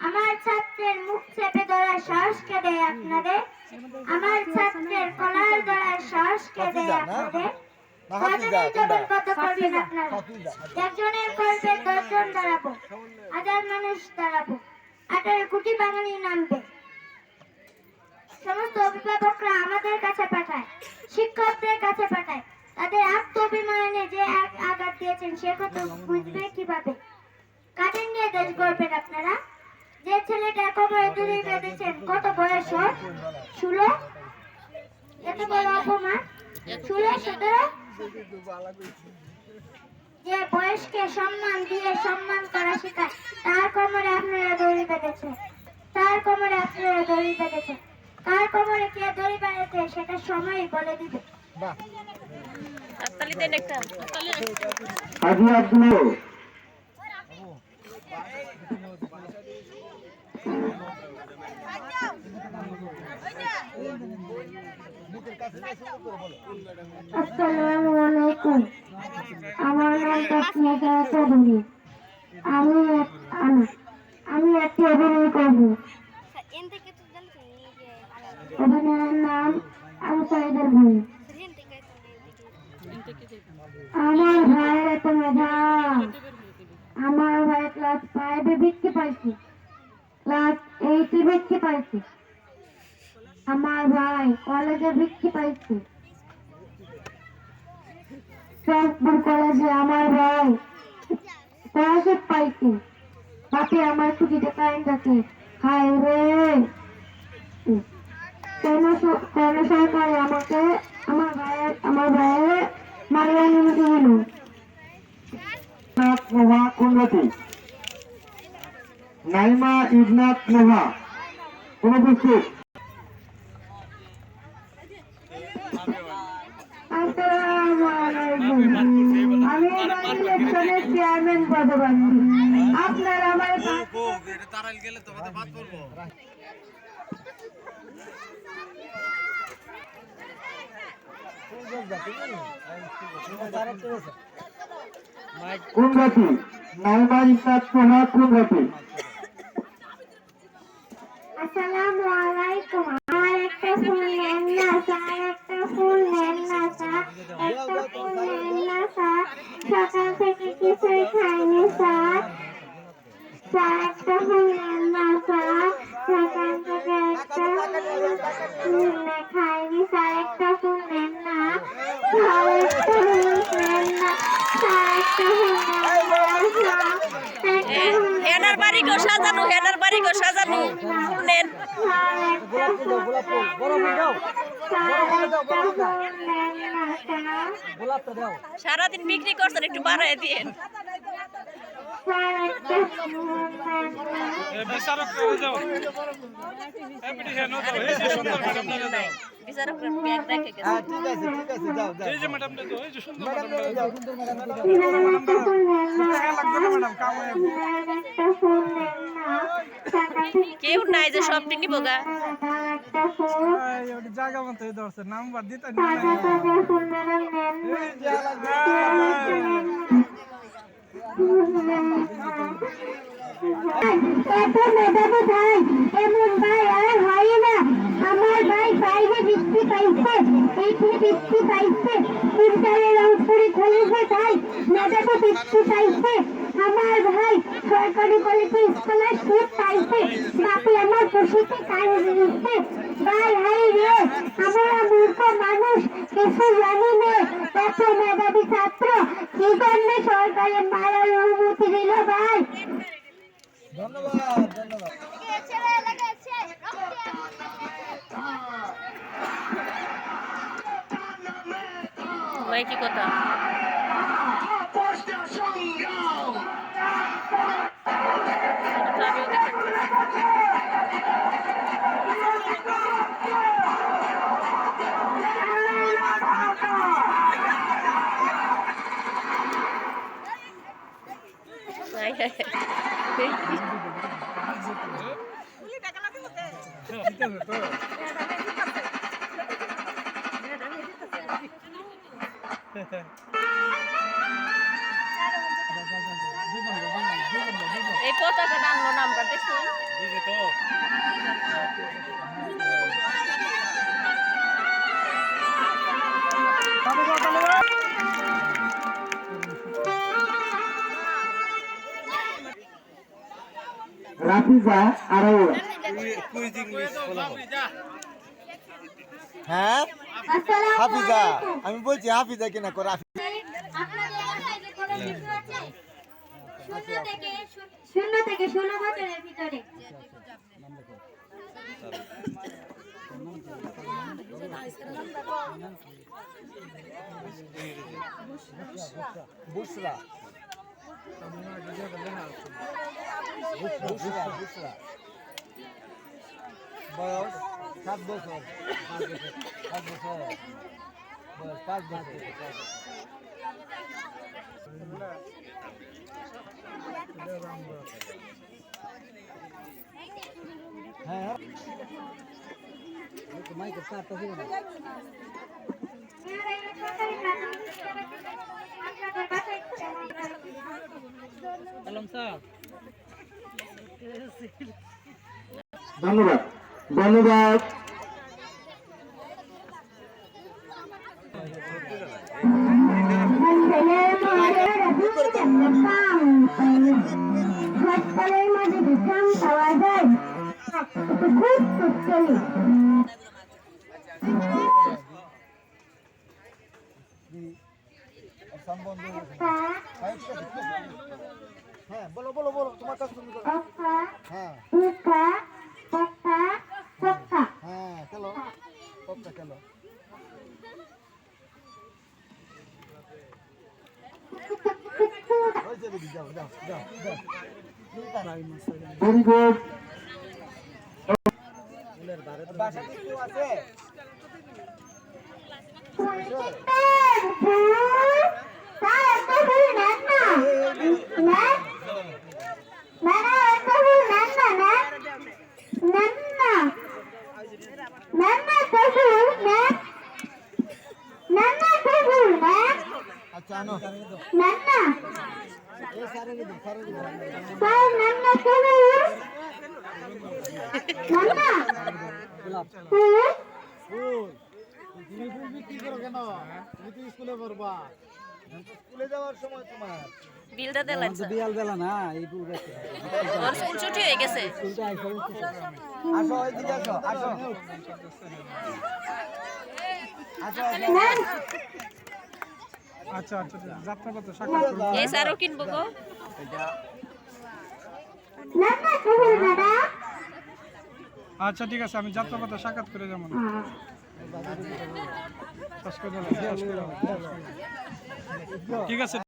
আমার ছাত্রের মুখ চেপে ধরার সাহস কে দেয় আপনাদের আমার ছাত্রের কলার ধরার সাহস কে দেয় আপনাদের একজনের করবে দশজন দাঁড়াবো। হাজার মানুষ দাঁড়াবো। আঠারো কোটি বাঙালি নামবে সমস্ত অভিভাবকরা আমাদের কাছে পাঠায়, শিক্ষকদের কাছে পাঠায়। তাদের আত্মবিনয়নে যে আঘাত দিয়েছেন, সে কথা বুঝবে কীভাবে? কাদের নিয়ে দেশ গড়বেন আপনারা? যে ছেলেটা কোমরে দড়ি বেঁধেছেন, কত বয়স ষোলো? এত বড় অপমান? ষোলো, সতেরো? যে বয়সকে সম্মান দিয়ে সম্মান করা শেখায়, তার কোমরে আপনারা দড়ি বেঁধেছেন। তার কোমরে আপনারা দড়ি বেঁধেছেন। কার কোমরে কে দড়ি সেটা সময়ই বলে দিবে। আব্দুল আসসালামু আলাইকুম। আমার নাম তাসমিয়া চৌধুরী আমি এক- আমি আমি একটি অভিনয় করব। অভিনয়ের নাম আবু সাইদের আমার ভাইয়ের এত মেধা আমার ভাই ক্লাস ফাইভে বৃত্তি পাইছে। ক্লাস এইটে বৃত্তি পাইছে। আমার ভাই কলেজে বৃত্তি পাইছে। ট্রান্সফার কলেজে আমার ভাই স্কলারশিপ পাইছে। বাপে আমার ছুটিতে কারেন্ট আছে হায় রে। আমার ভাইয়ের আমার ভাইয়ের মারিয়া নিতে দিল? নোহা কুন্নতি নাইমা ইবনাত নোহা অনুপস্থিত আসসালামু আলাইকুম। আমি এবার ইলেকশনের চেয়ারম্যান পদপ্রার্থী। আপনার আমার কুন্নতি নাইমা ইবনাত নোহা কুন্নতি আসসালামু আলাইকুম। আমার একটা ফুল নেন না সকাল থেকে কিছুই খাইনি স্যার একটা ফুল নেন না স্যার সকাল থেকে একটা ফুল নে- খাইনি স্যার একটা ফুল নেন না স্যার একটা ফুল নেন না স্যার একটা ফুল নেন না স্যার একটা ফুল হেনার বাড়ি সাজানো হেনার বাড়ি সাজানো। সারাদিন বিক্রি করছেন, একটু বাড়ায় দিয়েন। স্যার একটা ফুল নেন না বিচারক যাও এই এই ব্যাগ রেখে গেছে এই যে ম্যাডাম দাও এই যে সুন্দর ম্যাডাম দাও ম্যাডাম একটা ফুল নেন না ম্যাডাম কাম হয়ে। ম্যাডাম একটা ফুল নেন না সকাল থেকে কেউ নাই যে সবটি নিব গা ম্যাডাম একটা ফুল ওই জায়গা মতো ধরছে নাম্বার দিতে না এত মেধাবী ভাই এমন ভাই আর হয় না আমার ভাই বাইরে বৃষ্টি পাইছে এইখানে বৃষ্টি পাইছে ইন্টারে রংপুরি কলেজে ভাই মেধাবী বৃষ্টি পাইছে আমার ভাই সরকারি কলেজে স্কলারশিপ পাইছে বাপি আমার খুশিতে কাজ দিচ্ছে ভাই হাই রে আমরা মূর্খ মানুষ কিছু জানি না এত মেধাবী ছাত্র কি জন্য সরকারি মারার অনুমতি দিল ভাই ভাই কি কথা। জিততেছে তো এই পতাকা আনলো নামটা দেখছ তো রাফিজা আরোরা কুইজ ইংলিশ বলা হ্যাঁ? হাফিজা আমি বলছি হাফিজা কিনা করে আপনাদের এলাকায় যে কোনো শিশু আছে শূন্য থেকে শূন্য থেকে ষোলো বছরের ভিতরে। বুসরা। বুসরা। বুসরা। বয়স সাত বছর। পাঁচ বছর। বয়স পাঁচ বছর। হ্যাঁ মাইকের তারটা ছিল না। ধন্যবাদ। ধন্যবাদ হাসপাতালের মধ্যে বিশ্রাম পাওয়া যায় খুব শক্তিশালী সম্বন্ধ একটা হ্যাঁ ঠিক আছে, ঠিক আছে। হ্যাঁ বলো বলো বলো তোমার কাছে তুমি বলো একটা হ্যাঁ দুটা একটা একটা চলো পপটা যাও ভেরি গুড বাসাতে কেউ আছে? তুমি ফুল বিক্রি করো কেন তুমি তো। স্কুলে পড়বা স্কুলে যাওয়ার সময় তোমার বিলটা দিলেন বিয়াল বেলা না এই ফুল বেচতে ওর স্কুল ছুটি হয়ে গেছে। আসো এইদিকে আসো আসো আসো। আচ্ছা আচ্ছা যাত্রাপথ সাক্ষাৎ করব এই স্যারও কিনবো গো। আচ্ছা ঠিক আছে আমি যাত্রা যাত্রাপথ সাক্ষাৎ করে যাব করে দিলাম। ঠিক আছে।